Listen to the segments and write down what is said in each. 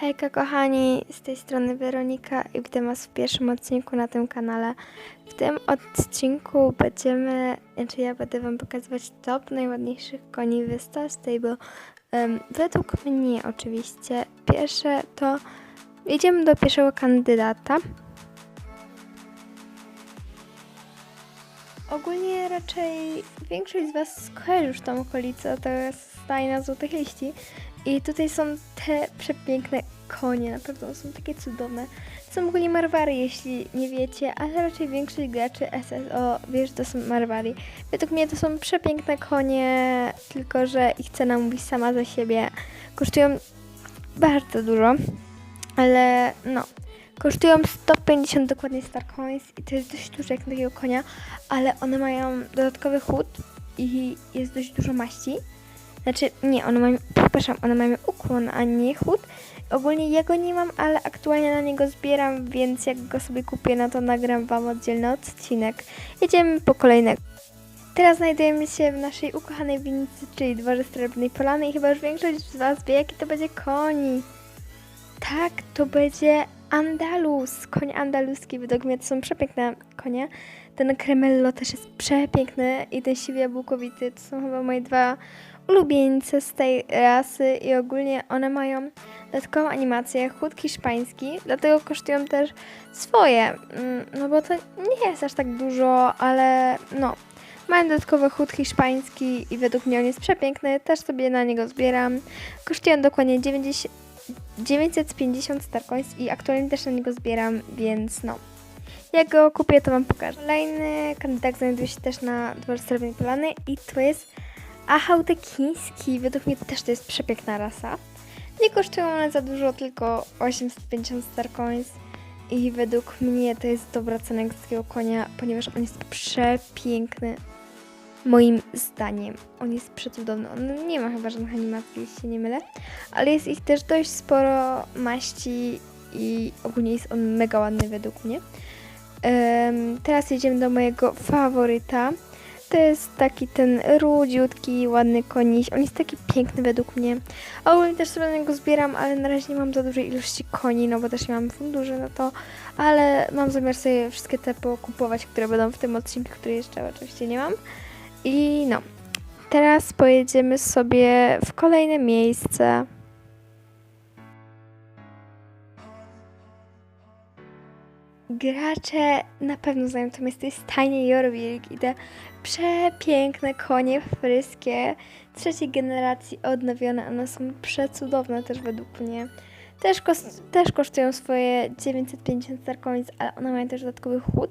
Hejka kochani, z tej strony Weronika i witam was w pierwszym odcinku na tym kanale. W tym odcinku będziemy, znaczy ja będę wam pokazywać top najładniejszych koni Star Stable. Em, według mnie oczywiście. Pierwsze to jedziemy do pierwszego kandydata. Ogólnie raczej większość z Was kojarzy już tą okolicę, to jest stajna Złotych Liści. I tutaj są te przepiękne konie, naprawdę są takie cudowne. To są ogólnie Marwary, jeśli nie wiecie, ale raczej większość graczy SSO wie, że to są Marwary. Według mnie to są przepiękne konie, tylko że ich cena mówi sama za siebie. Kosztują bardzo dużo, ale no, kosztują 150 dokładnie Star Coins i to jest dość dużo jak na takiego konia, ale one mają dodatkowy chód i jest dość dużo maści. Znaczy, nie, one mają, przepraszam, one mają ukłon, a nie chód. Ogólnie ja go nie mam, ale aktualnie na niego zbieram, więc jak go sobie kupię, no to nagram Wam oddzielny odcinek. Jedziemy po kolejnego. Teraz znajdujemy się w naszej ukochanej winnicy, czyli dworze Srebrnej Polany i chyba już większość z Was wie, jaki to będzie koni. Tak, to będzie Andalus, koń andaluski. Według mnie to są przepiękne konie. Ten Cremello też jest przepiękny i ten siwy jabłkowity to są chyba moje dwa ulubieńce z tej rasy i ogólnie one mają dodatkową animację, chód hiszpański, dlatego kosztują też swoje, mm, no bo to nie jest aż tak dużo, ale no, mają dodatkowy chód hiszpański i według mnie on jest przepiękny, też sobie na niego zbieram. Kosztują dokładnie 90, 950 Star Coins i aktualnie też na niego zbieram, więc no. Jak go kupię, to Wam pokażę. Kolejny kandydat znajduje się też na dworze Srebrnej Polany i to jest Achautekiński. Według mnie też to jest przepiękna rasa. Nie kosztują one za dużo, tylko 850 Star Coins. I według mnie to jest dobra cena takiego konia, ponieważ on jest przepiękny. Moim zdaniem. On jest przecudowny. On nie ma chyba żadnych animacji, jeśli się nie mylę. Ale jest ich też dość sporo maści i ogólnie jest on mega ładny według mnie. Em, teraz jedziemy do mojego faworyta. To jest taki ten rudziutki, ładny koniś. On jest taki piękny według mnie. Ogólnie też sobie niego zbieram, ale na razie nie mam za dużej ilości koni, no bo też nie mam funduszy na to. Ale mam zamiar sobie wszystkie te pokupować, które będą w tym odcinku, który jeszcze oczywiście nie mam. I no, teraz pojedziemy sobie w kolejne miejsce. Gracze na pewno znają to miejsce, jest Tiny Jorvik i te przepiękne konie fryskie trzeciej generacji odnowione, one są przecudowne też według mnie. Też, kos- też kosztują swoje 950 Star Coins, ale one mają też dodatkowy chód.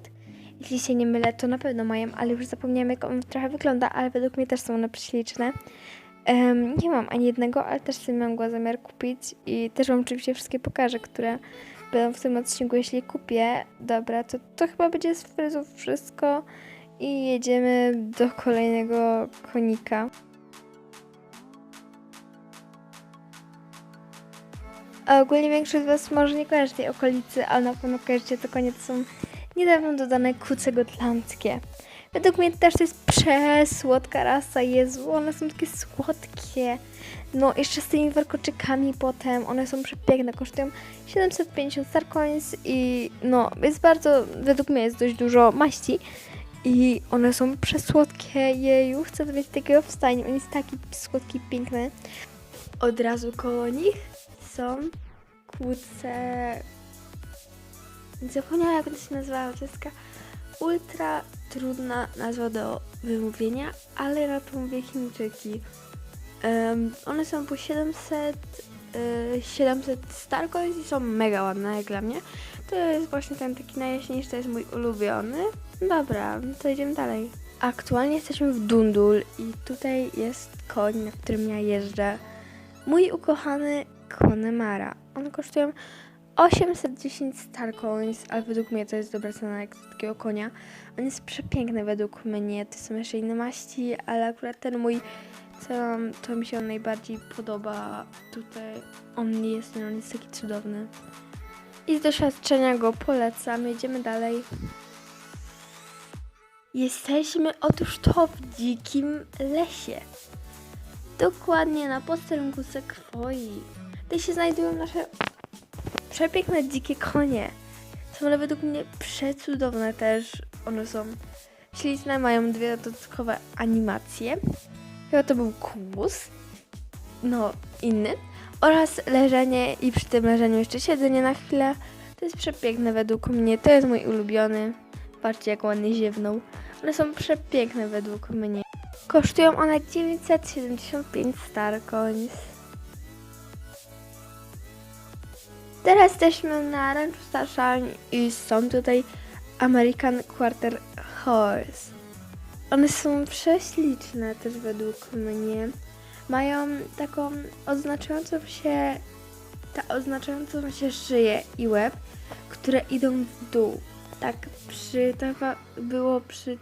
Jeśli się nie mylę, to na pewno mają, ale już zapomniałam jak on trochę wygląda, ale według mnie też są one prześliczne. Em, nie mam ani jednego, ale też sobie mam go zamiar kupić i też Wam oczywiście wszystkie pokażę, które będą w tym odcinku, jeśli kupię. Dobra, to, to chyba będzie z wszystko i jedziemy do kolejnego konika. A ogólnie większość z Was może nie kojarzy tej okolicy, ale na pewno kojarzycie to konie, to są niedawno dodane kuce gotlandzkie. Według mnie też to jest przesłodka rasa, Jezu, one są takie słodkie. No, jeszcze z tymi warkoczykami potem, one są przepiękne, kosztują 750 Star Coins i no, jest bardzo, według mnie jest dość dużo maści i one są przesłodkie, jeju, chcę mieć takiego w stajni, on jest taki słodki, piękny. Od razu koło nich są kłódce, zapomniałam jak to się nazywa, to jest taka ultra trudna nazwa do wymówienia, ale to mówię Chińczyki. Em, one są po 700, y, 700 Star Coins i są mega ładne jak dla mnie. To jest właśnie ten taki najjaśniejszy, to jest mój ulubiony. Dobra, to idziemy dalej. Aktualnie jesteśmy w Dundul i tutaj jest koń, na którym ja jeżdżę. Mój ukochany Connemara. One kosztują 810 Star Coins, ale według mnie to jest dobra cena jak za takiego konia. On jest przepiękny według mnie. To są jeszcze inne maści, ale akurat ten mój, co mam, to mi się on najbardziej podoba. Tutaj on jest, on jest taki cudowny. I z doświadczenia go polecam. Jedziemy dalej. Jesteśmy otóż to w dzikim lesie. Dokładnie na posterunku sekwoi. Tutaj się znajdują nasze przepiękne dzikie konie. Są one według mnie przecudowne też. One są śliczne, mają dwie dodatkowe animacje. Chyba to był kłus. No, inny. Oraz leżenie i przy tym leżeniu jeszcze siedzenie na chwilę. To jest przepiękne według mnie. To jest mój ulubiony. Patrzcie, jak ładnie ziewnął. One są przepiękne według mnie. Kosztują one 975 Starcoins. Teraz jesteśmy na Ranchu Starshine i są tutaj American Quarter Horse. One są prześliczne też według mnie. Mają taką oznaczającą się, ta oznaczającą się szyję i łeb, które idą w dół. Tak przy, było przy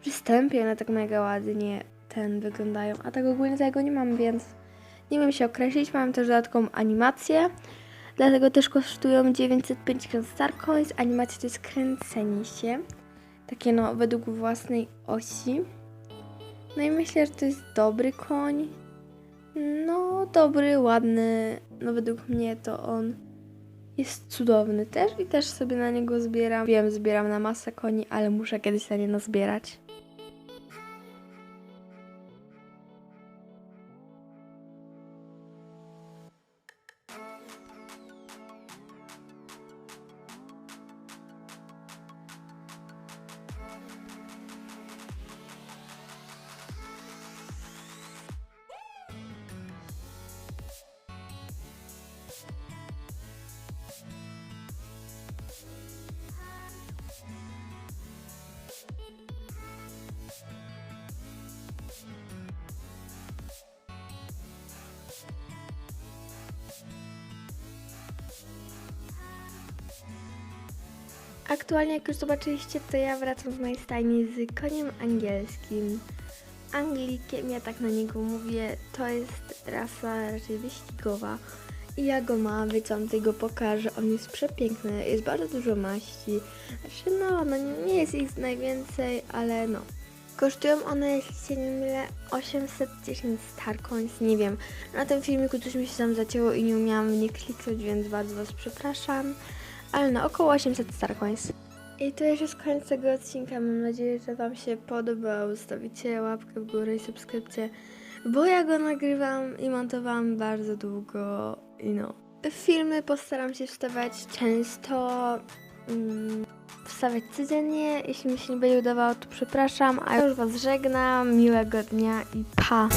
przystępie, one tak mega ładnie ten wyglądają. A tak ogólnie tego nie mam, więc nie wiem się określić. Mam też dodatkową animację. Dlatego też kosztują 950 Starcoins. Animacja to jest kręcenie się. Takie no, według własnej osi. No i myślę, że to jest dobry koń. No, dobry, ładny. No według mnie to on jest cudowny też i też sobie na niego zbieram. Wiem, zbieram na masę koni, ale muszę kiedyś na nie nazbierać. Aktualnie, jak już zobaczyliście, to ja wracam z mojej stajni z koniem angielskim. Anglikiem, ja tak na niego mówię, to jest rasa raczej wyścigowa. I ja go mam, więc wam tego pokażę. On jest przepiękny, jest bardzo dużo maści. Znaczy, no, no nie jest ich najwięcej, ale no. Kosztują one, jeśli się nie mylę, 810 Starcoins, nie wiem. Na tym filmiku coś mi się tam zacięło i nie umiałam w nie kliknąć, więc bardzo was przepraszam ale na około 800 Starcoins. I to już jest koniec tego odcinka. Mam nadzieję, że Wam się podobał. Zostawicie łapkę w górę i subskrypcję, bo ja go nagrywam i montowałam bardzo długo. I no. Filmy postaram się wstawiać często. Mm, wstawiać codziennie. Jeśli mi się nie będzie udawało, to przepraszam. A już Was żegnam. Miłego dnia i pa!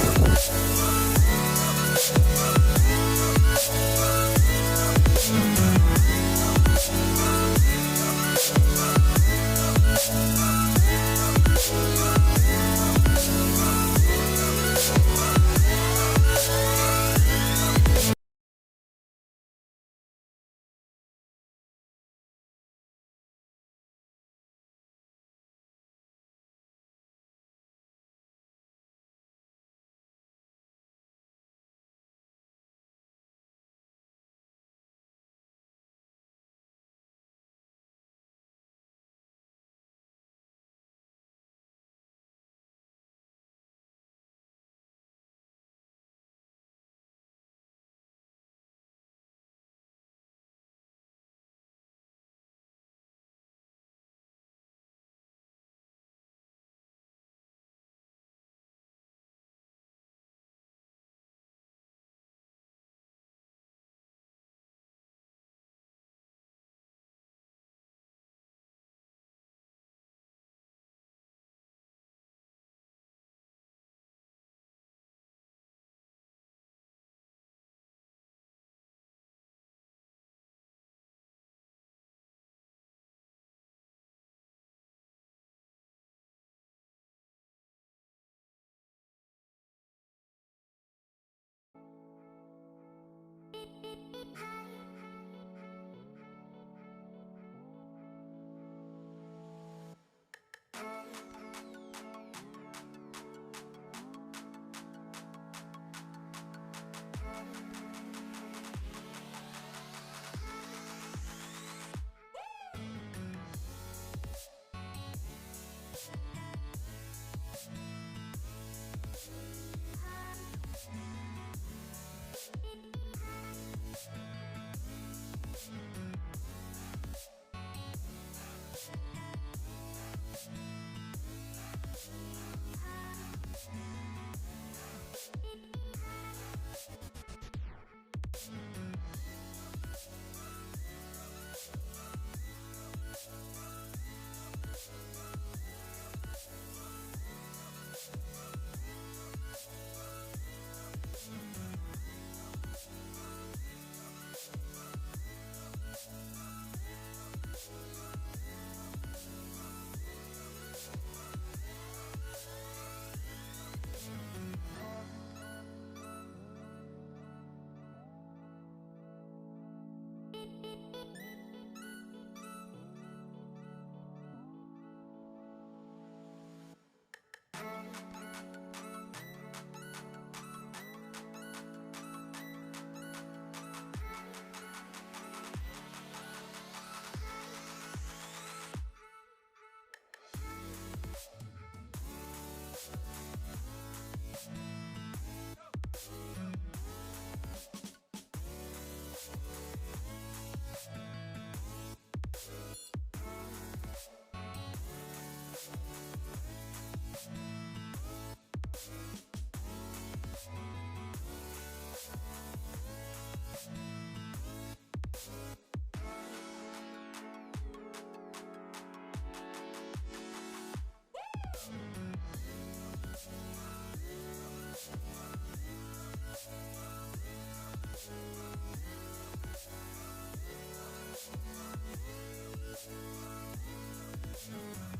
Beep, beep. Mm-hmm.